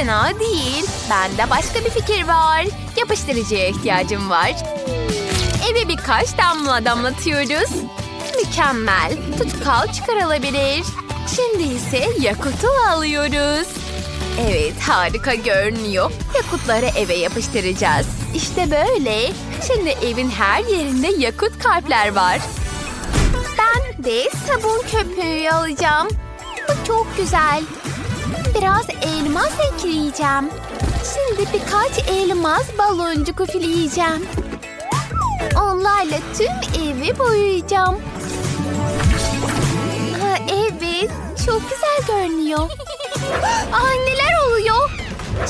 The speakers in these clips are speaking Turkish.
Fena değil. Bende başka bir fikir var. Yapıştırıcıya ihtiyacım var. Eve birkaç damla damlatıyoruz. Mükemmel. Tutkal çıkarılabilir. Şimdi ise yakutu alıyoruz. Evet harika görünüyor. Yakutları eve yapıştıracağız. İşte böyle. Şimdi evin her yerinde yakut kalpler var. Ben de sabun köpüğü alacağım. Bu çok güzel. Biraz elmas ekleyeceğim. Şimdi birkaç elmas baloncuk üfleyeceğim. Onlarla tüm evi boyayacağım. Ha, evet, çok güzel görünüyor. Ay neler oluyor?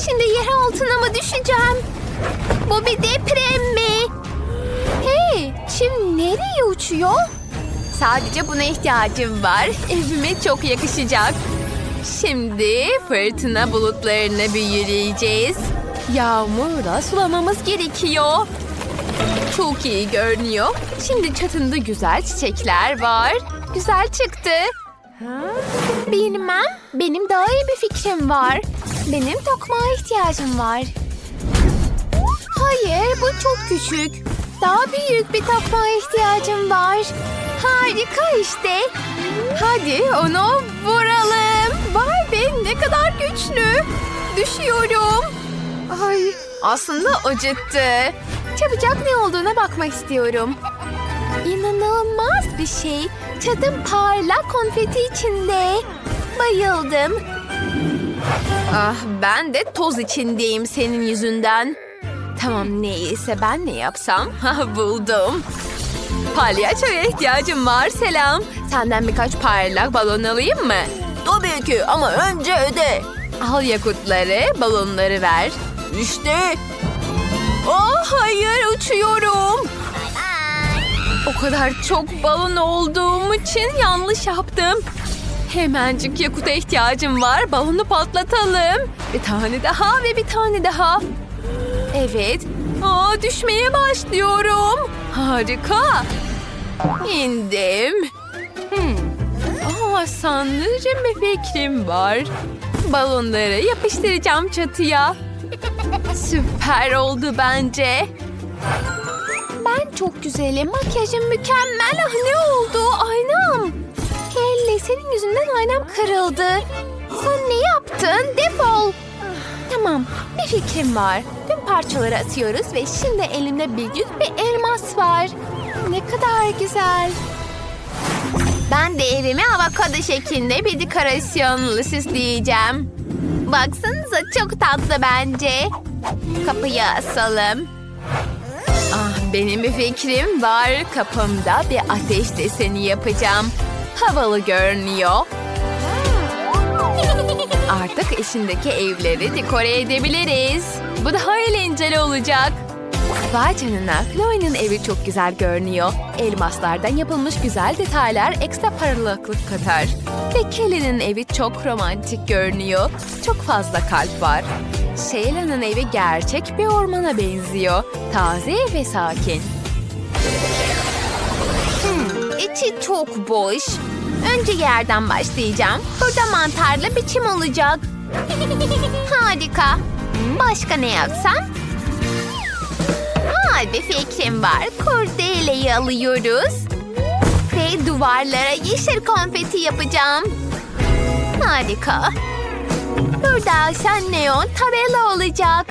Şimdi yer altına mı düşeceğim? Bu bir deprem mi? Hey, şimdi nereye uçuyor? Sadece buna ihtiyacım var. Evime çok yakışacak. Şimdi fırtına bulutlarını büyüleyeceğiz. Yağmurla sulamamız gerekiyor. Çok iyi görünüyor. Şimdi çatında güzel çiçekler var. Güzel çıktı. Bilmem. Benim daha iyi bir fikrim var. Benim tokmağa ihtiyacım var. Hayır, bu çok küçük. Daha büyük bir tokmağa ihtiyacım var. Harika işte. Hadi onu vuralım. Vay be ne kadar güçlü. Düşüyorum. Ay aslında acıttı. Çabucak ne olduğuna bakmak istiyorum. İnanılmaz bir şey. Çadım parlak konfeti içinde. Bayıldım. Ah ben de toz içindeyim senin yüzünden. Tamam neyse ben ne yapsam? Ha buldum. Palyaçoya ihtiyacım var selam. Senden birkaç parlak balon alayım mı? Tabii ki ama önce öde. Al yakutları, balonları ver. İşte. Oh hayır uçuyorum. O kadar çok balon olduğum için yanlış yaptım. Hemencik yakuta ihtiyacım var. Balonu patlatalım. Bir tane daha ve bir tane daha. Evet. Aa, düşmeye başlıyorum. Harika. İndim. Hmm. Aa, sanırım bir fikrim var. Balonları yapıştıracağım çatıya. Süper oldu bence. Ben çok güzelim. Makyajım mükemmel. Ah ne oldu? Aynam. Kelly senin yüzünden aynam kırıldı. Sen ne yaptın? Defol. Tamam bir fikrim var. Tüm parçaları atıyoruz ve şimdi elimde büyük bir elmas var. Ne kadar güzel. Ben de evimi avokado şeklinde bir dekorasyonla süsleyeceğim. Baksanıza çok tatlı bence. Kapıyı asalım. Ah benim bir fikrim var. Kapımda bir ateş deseni yapacağım. Havalı görünüyor. Artık içindeki evleri dekore edebiliriz. Bu daha eğlenceli olacak. Vay canına, Chloe'nin evi çok güzel görünüyor. Elmaslardan yapılmış güzel detaylar ekstra parlaklık katar. Ve Kelly'nin evi çok romantik görünüyor. Çok fazla kalp var. Sheila'nın evi gerçek bir ormana benziyor. Taze ve sakin. Hmm, içi çok boş. Önce yerden başlayacağım. Burada mantarlı biçim olacak. Harika. Başka ne yapsam? Aa, bir fikrim var. Kurdeleyi alıyoruz. Ve duvarlara yeşil konfeti yapacağım. Harika. Burada sen neon tabela olacak.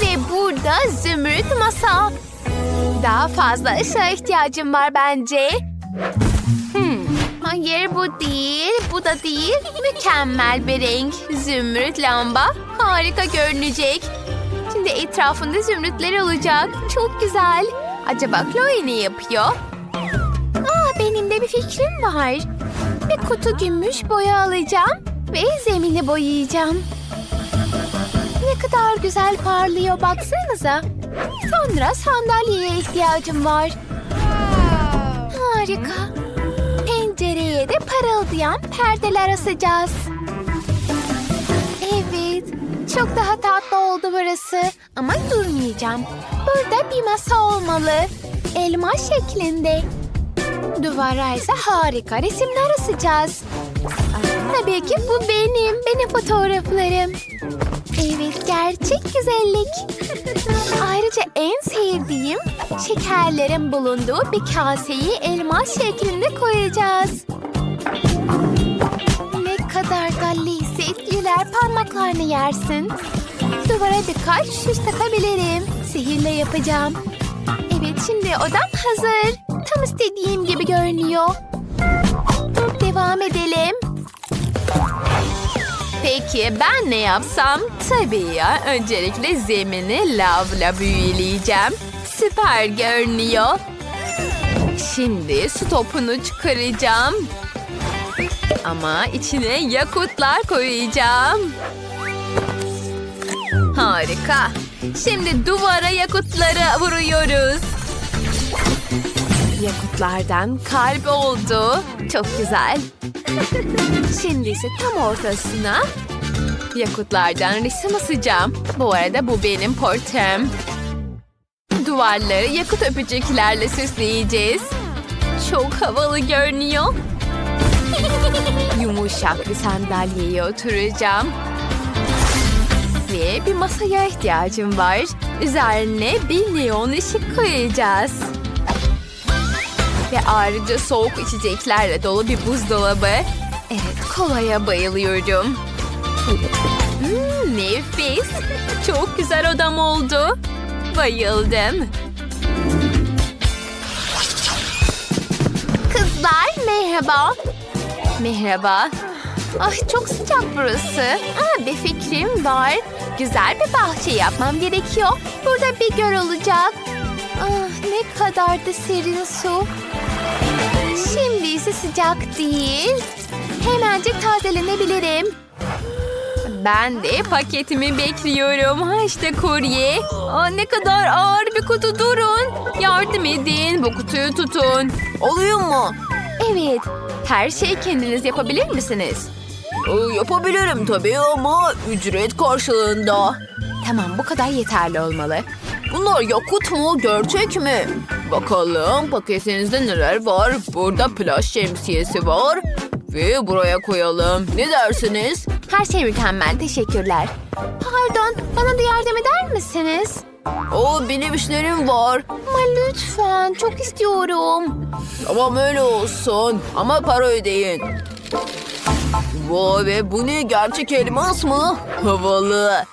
Ve burada zümrüt masa. Daha fazla ışığa ihtiyacım var bence. Hmm. Hayır bu değil, bu da değil. Mükemmel bir renk. Zümrüt lamba. Harika görünecek. Şimdi etrafında zümrütler olacak. Çok güzel. Acaba Chloe ne yapıyor? Aa, benim de bir fikrim var. Bir kutu gümüş boya alacağım ve zemini boyayacağım. Ne kadar güzel parlıyor baksanıza. Sonra sandalyeye ihtiyacım var. Harika. Pencereye de parıldayan perdeler asacağız. Evet. Çok daha tatlı oldu burası. Ama durmayacağım. Burada bir masa olmalı. Elma şeklinde. Duvara ise harika resimler asacağız. Tabii ki bu benim. Benim fotoğraflarım. Evet gerçek güzellik. Ayrıca en sevdiğim şekerlerin bulunduğu bir kaseyi elmas şeklinde koyacağız. Ne kadar da lezzetliler parmaklarını yersin. Duvara birkaç şiş takabilirim. Sihirle yapacağım. Evet şimdi odam hazır. Tam istediğim gibi görünüyor. Devam edelim. Peki ben ne yapsam? Tabii ya öncelikle zemini lavla büyüleyeceğim. Süper görünüyor. Şimdi su topunu çıkaracağım. Ama içine yakutlar koyacağım. Harika. Şimdi duvara yakutları vuruyoruz. Yakutlardan kalp oldu. Çok güzel. Şimdi ise tam ortasına yakutlardan resim asacağım. Bu arada bu benim portrem. Duvarları yakut öpücüklerle süsleyeceğiz. Çok havalı görünüyor. Yumuşak bir sandalyeye oturacağım. Ve bir masaya ihtiyacım var. Üzerine bir neon ışık koyacağız. Ve ayrıca soğuk içeceklerle dolu bir buzdolabı. Evet, kolaya bayılıyorum. Hmm, nefis. Çok güzel odam oldu. Bayıldım. Kızlar merhaba. Merhaba. Ay çok sıcak burası. Aa, bir fikrim var. Güzel bir bahçe yapmam gerekiyor. Burada bir göl olacak. Ah, ne kadar da serin su. Şimdi ise sıcak değil. Hemencik tazelenebilirim. Ben de paketimi bekliyorum. Ha işte kurye. Aa, ne kadar ağır bir kutu durun. Yardım edin. Bu kutuyu tutun. Oluyor mu? Evet. Her şeyi kendiniz yapabilir misiniz? Ee, Yapabilirim tabii ama ücret karşılığında. Tamam bu kadar yeterli olmalı. Bunlar yakut mu, gerçek mi? Bakalım paketinizde neler var? Burada plaj şemsiyesi var. Ve buraya koyalım. Ne dersiniz? Her şey mükemmel. Teşekkürler. Pardon, bana da yardım eder misiniz? O benim işlerim var. Ama lütfen, çok istiyorum. Tamam öyle olsun. Ama para ödeyin. Vay be bu ne gerçek elmas mı? Havalı.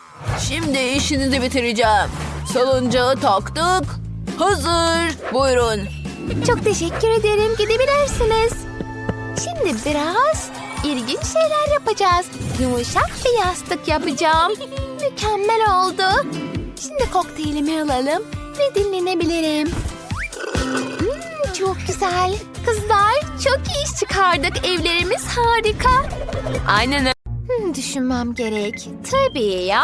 Şimdi işinizi bitireceğim. Salıncağı taktık. Hazır. Buyurun. Çok teşekkür ederim. Gidebilirsiniz. Şimdi biraz ilginç şeyler yapacağız. Yumuşak bir yastık yapacağım. Mükemmel oldu. Şimdi kokteylimi alalım ve dinlenebilirim. Hmm, çok güzel. Kızlar çok iyi iş çıkardık. Evlerimiz harika. Aynen öyle. Hmm, düşünmem gerek. Tabii ya.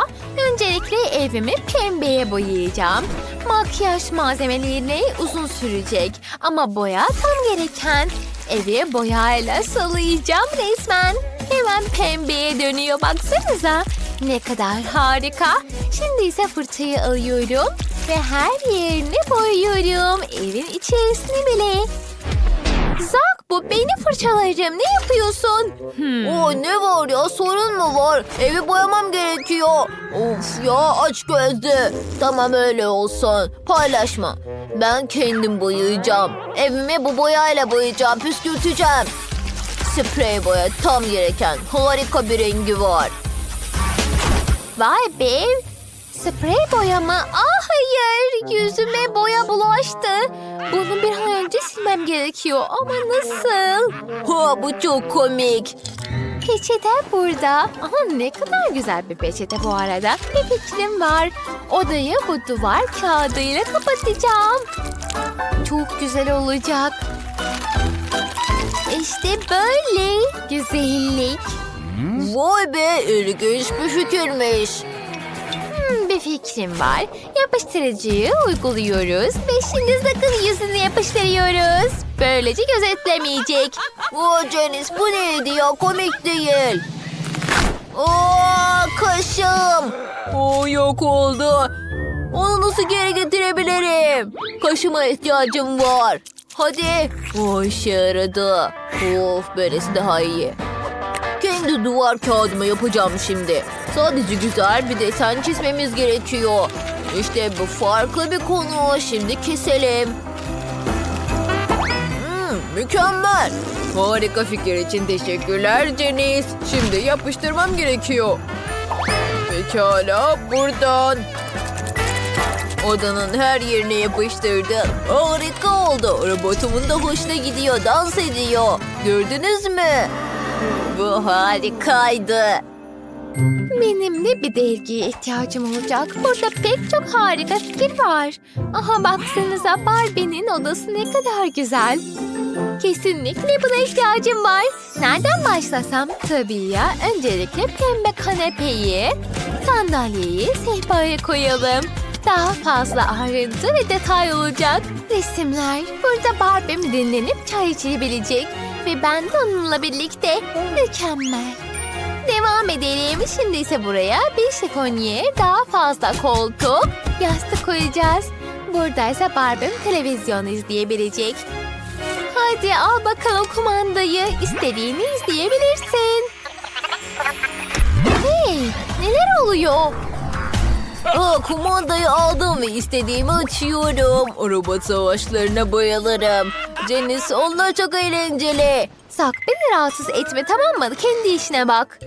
Öncelikle evimi pembeye boyayacağım. Makyaj malzemeleri uzun sürecek. Ama boya tam gereken. Evi boyayla salayacağım resmen. Hemen pembeye dönüyor baksanıza. Ne kadar harika. Şimdi ise fırçayı alıyorum. Ve her yerini boyuyorum. Evin içerisini bile. Zak bu benim fırçalarım. Ne yapıyorsun? Oo ne var ya sorun mu var? Evi boyamam gerekiyor. Of ya aç gözlü. Tamam öyle olsun. Paylaşma. Ben kendim boyayacağım. Evimi bu boyayla boyayacağım. Püskürteceğim. Sprey boya tam gereken. Harika bir rengi var. Vay be. Sprey boya mı? Ah hayır. Yüzüme boya bulaştı. Bunu bir an önce silmem gerekiyor. Ama nasıl? Ha bu çok komik. Peçete burada. Aha ne kadar güzel bir peçete bu arada. Bir fikrim var. Odayı bu duvar kağıdıyla kapatacağım. Çok güzel olacak. İşte böyle. Güzellik. Vay be ilginç bir fikirmiş. Hmm, bir fikrim var. Yapıştırıcıyı uyguluyoruz ve şimdi sakın yüzünü yapıştırıyoruz. Böylece gözetlemeyecek. Vay Janice bu neydi ya komik değil. Aa kaşım. O yok oldu. Onu nasıl geri getirebilirim? Kaşıma ihtiyacım var. Hadi. O işe yaradı. Of böylesi daha iyi. Kendi Şimdi duvar kağıdıma yapacağım şimdi. Sadece güzel bir desen çizmemiz gerekiyor. İşte bu farklı bir konu. Şimdi keselim. Hmm, mükemmel. Harika fikir için teşekkürler Janice. Şimdi yapıştırmam gerekiyor. Pekala buradan. Odanın her yerine yapıştırdım. Harika oldu. Robotumun da hoşuna gidiyor, dans ediyor. Gördünüz mü? Bu harikaydı. Benim de bir dergiye ihtiyacım olacak. Burada pek çok harika fikir var. Aha baksanıza Barbie'nin odası ne kadar güzel. Kesinlikle buna ihtiyacım var. Nereden başlasam? Tabii ya. Öncelikle pembe kanepeyi, sandalyeyi sehpaya koyalım. Daha fazla ayrıntı ve detay olacak. Resimler. Burada Barbie'm dinlenip çay içebilecek. Ve ben de onunla birlikte. Mükemmel. Devam edelim. Şimdi ise buraya bir şifonye, daha fazla koltuk, yastık koyacağız. Burada ise Barbie'm televizyon izleyebilecek. Hadi al bakalım kumandayı. İstediğini izleyebilirsin. Hey, neler oluyor? Aa, kumandayı aldım ve istediğimi açıyorum. Robot savaşlarına bayılırım. Janice onlar çok eğlenceli. Sak beni rahatsız etme tamam mı? Kendi işine bak.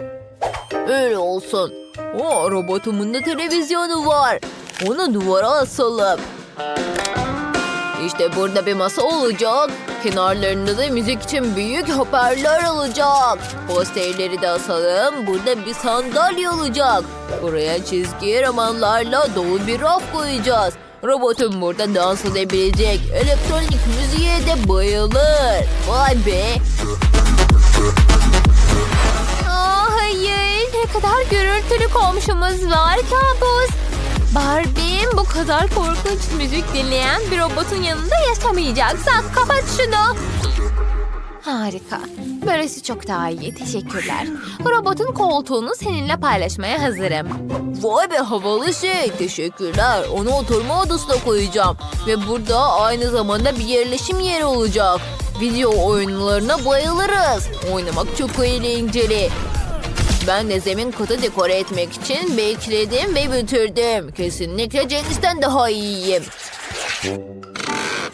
Öyle olsun. O robotumun da televizyonu var. Onu duvara asalım. İşte burada bir masa olacak. Kenarlarında da müzik için büyük hoparlör olacak. Posterleri de asalım. Burada bir sandalye olacak. Buraya çizgi romanlarla dolu bir raf koyacağız. Robotum burada dans edebilecek. Elektronik müziğe de bayılır. Vay be. Aa, hayır. Ne kadar gürültülü komşumuz var kabus. Barbie'm bu kadar korkunç müzik dinleyen bir robotun yanında yaşamayacak. Sak kapat şunu. Harika. Böylesi çok daha iyi. Teşekkürler. Robotun koltuğunu seninle paylaşmaya hazırım. Vay be havalı şey. Teşekkürler. Onu oturma odasına koyacağım. Ve burada aynı zamanda bir yerleşim yeri olacak. Video oyunlarına bayılırız. Oynamak çok eğlenceli. Ben de zemin katı dekore etmek için bekledim ve bitirdim. Kesinlikle Cengis'ten daha iyiyim.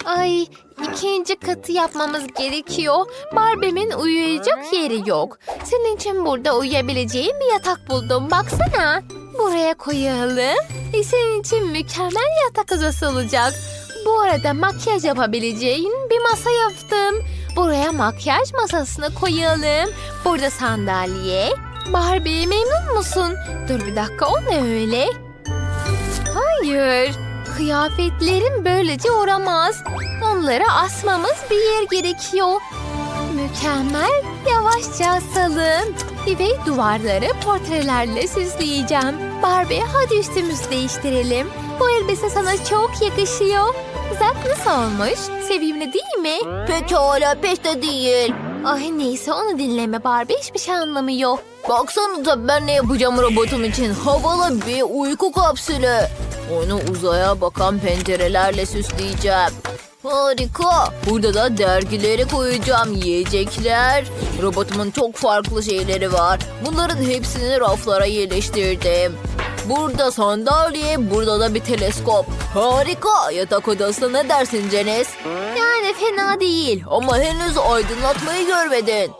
Ay ikinci katı yapmamız gerekiyor. Barbie'min uyuyacak yeri yok. Senin için burada uyuyabileceğim bir yatak buldum. Baksana. Buraya koyalım. E, senin için mükemmel yatak odası olacak. Bu arada makyaj yapabileceğin bir masa yaptım. Buraya makyaj masasını koyalım. Burada sandalye. Barbie memnun musun? Dur bir dakika o ne öyle? Hayır. Kıyafetlerim böylece uğramaz. Onları asmamız bir yer gerekiyor. Mükemmel. Yavaşça asalım. Ve duvarları portrelerle süsleyeceğim. Barbie hadi üstümüzü değiştirelim. Bu elbise sana çok yakışıyor. Zak nasıl olmuş? Sevimli değil mi? Pekala pek de değil. Ay neyse onu dinleme Barbie hiçbir şey anlamıyor. Baksanıza ben ne yapacağım robotum için. Havalı bir uyku kapsülü. Onu uzaya bakan pencerelerle süsleyeceğim. Harika. Burada da dergileri koyacağım. Yiyecekler. Robotumun çok farklı şeyleri var. Bunların hepsini raflara yerleştirdim. Burada sandalye, burada da bir teleskop. Harika. Yatak odasına ne dersin Cenes? Fena değil. Ama henüz aydınlatmayı görmedin.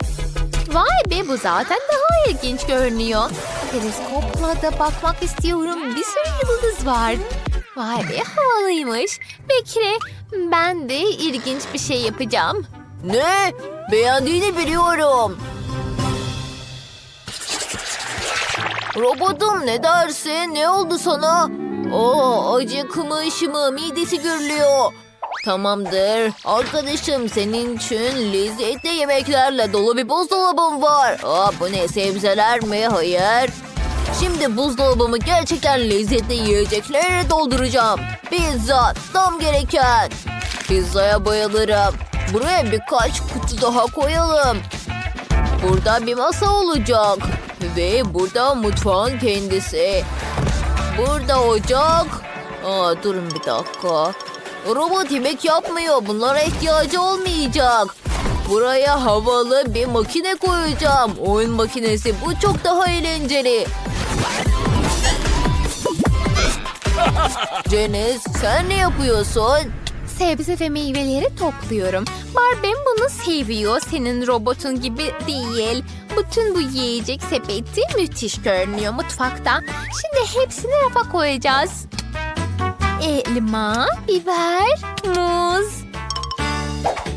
Vay be bu zaten daha ilginç görünüyor. Teleskopla da bakmak istiyorum. Bir sürü yıldız var. Vay be havalıymış. Bekle ben de ilginç bir şey yapacağım. Ne? Beğendiğini biliyorum. Robotum ne dersin? Ne oldu sana? Oo, acıkmış mı? Midesi gürlüyor. Tamamdır. Arkadaşım senin için lezzetli yemeklerle dolu bir buzdolabım var. Aa, bu ne sebzeler mi? Hayır. Şimdi buzdolabımı gerçekten lezzetli yiyeceklerle dolduracağım. Pizza tam gereken. Pizzaya bayılırım. Buraya birkaç kutu daha koyalım. Burada bir masa olacak. Ve burada mutfağın kendisi. Burada ocak. Aa, durun bir dakika. Robot yemek yapmıyor. Bunlara ihtiyacı olmayacak. Buraya havalı bir makine koyacağım. Oyun makinesi bu çok daha eğlenceli. Ceniz sen ne yapıyorsun? Sebze ve meyveleri topluyorum. Barbie'm bunu seviyor. Senin robotun gibi değil. Bütün bu yiyecek sepeti müthiş görünüyor mutfakta. Şimdi hepsini rafa koyacağız. Elma, biber, muz.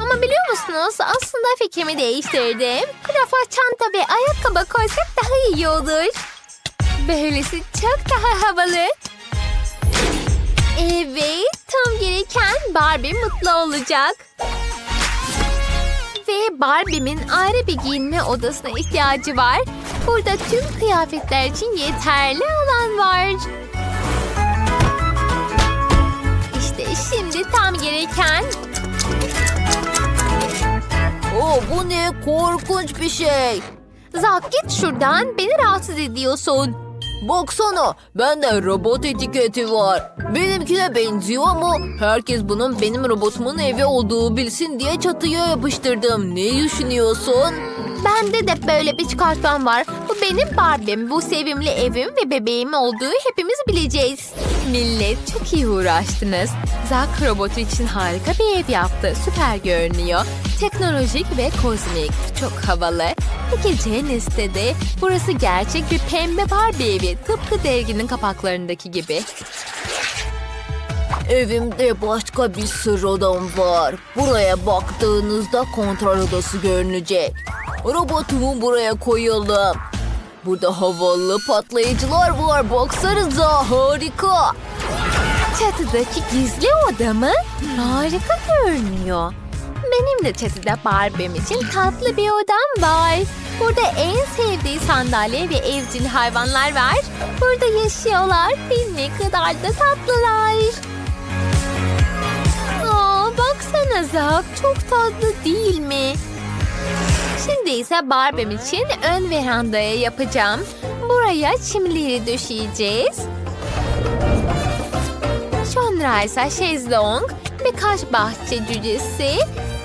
Ama biliyor musunuz aslında fikrimi değiştirdim. Rafa çanta ve ayakkabı koysak daha iyi olur. Böylesi çok daha havalı. Evet, tam gereken Barbie mutlu olacak. Ve Barbie'min ayrı bir giyinme odasına ihtiyacı var. Burada tüm kıyafetler için yeterli alan var. Şimdi tam gereken Oo, bu ne korkunç bir şey. Zak git şuradan beni rahatsız ediyorsun. Baksana bende robot etiketi var. Benimkine benziyor ama herkes bunun benim robotumun evi olduğu bilsin diye çatıya yapıştırdım. Ne düşünüyorsun? Bende de böyle bir çıkartmam var. Bu benim Barbie'm. Bu sevimli evim ve bebeğim olduğu hepimiz bileceğiz. Millet çok iyi uğraştınız. Zack robotu için harika bir ev yaptı. Süper görünüyor. Teknolojik ve kozmik. Çok havalı. Peki Janice'de de burası gerçek bir pembe Barbie evi. Tıpkı derginin kapaklarındaki gibi. Evimde başka bir sır odam var. Buraya baktığınızda kontrol odası görünecek. Robotumu buraya koyalım. Burada havalı patlayıcılar var. Baksanıza harika. Çatıdaki gizli oda mı? Harika görünüyor. Benim de çatıda Barbie'm için tatlı bir odam var. Burada en sevdiği sandalye ve evcil hayvanlar var. Burada yaşıyorlar ve ne kadar da tatlılar. Aa, baksanıza çok tatlı değil mi? Şimdi ise Barbie'm için ön verandaya yapacağım. Buraya çimleri döşeyeceğiz. Sonra ise şezlong, birkaç bahçe cücesi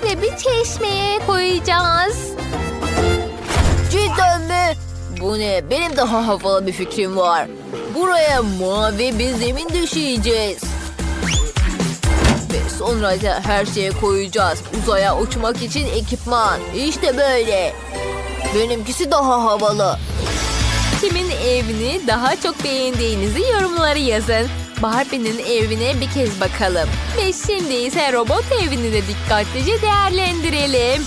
ve bir çeşmeye koyacağız. Cidden mi? Bu ne? Benim daha havalı bir fikrim var. Buraya mavi bir zemin döşeyeceğiz. Sonra da her şeye koyacağız. Uzaya uçmak için ekipman. İşte böyle. Benimkisi daha havalı. Kimin evini daha çok beğendiğinizi yorumlara yazın. Barbie'nin evine bir kez bakalım. Ve şimdi ise robot evini de dikkatlice değerlendirelim.